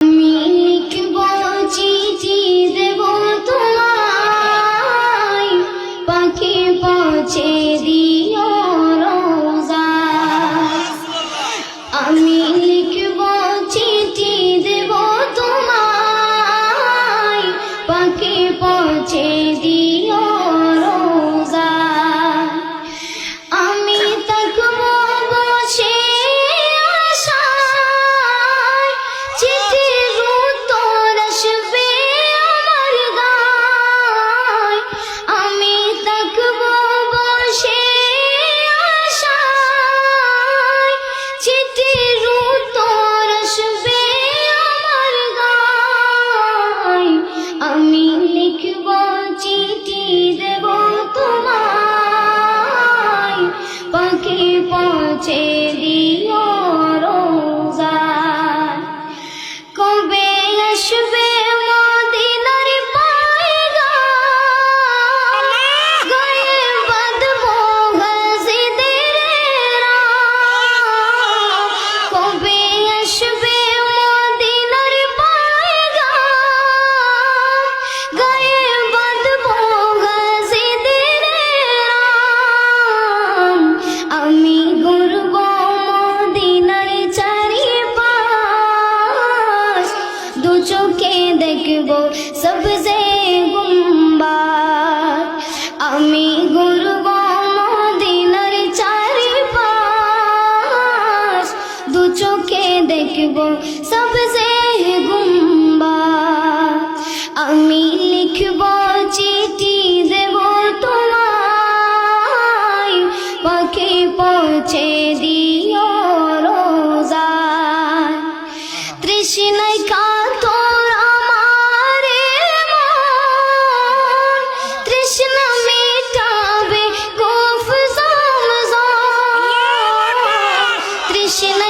আমি লিখব চিঠি দেব পাখি পৌঁছে দিও পৌঁছে দেখব সবজে গুম্বার। আমি ঘুরব মদিনার চারিপাশ। দু চোখে দেখব সবজে গুম্বার। আমি লিখব চিঠি দেব তোমায়। পাখি পৌঁছে দিও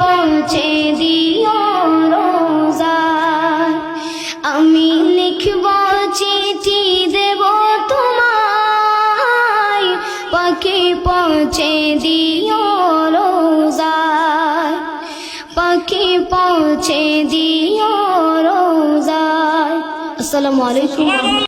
পৌঁছে দিও রোজায় আমি লিখব চিঠি দেব তোমায়। পাখি পৌঁছে দিও রোজায় পাখি পৌঁছে দিও রোজায় আসসালামু আলাইকুম।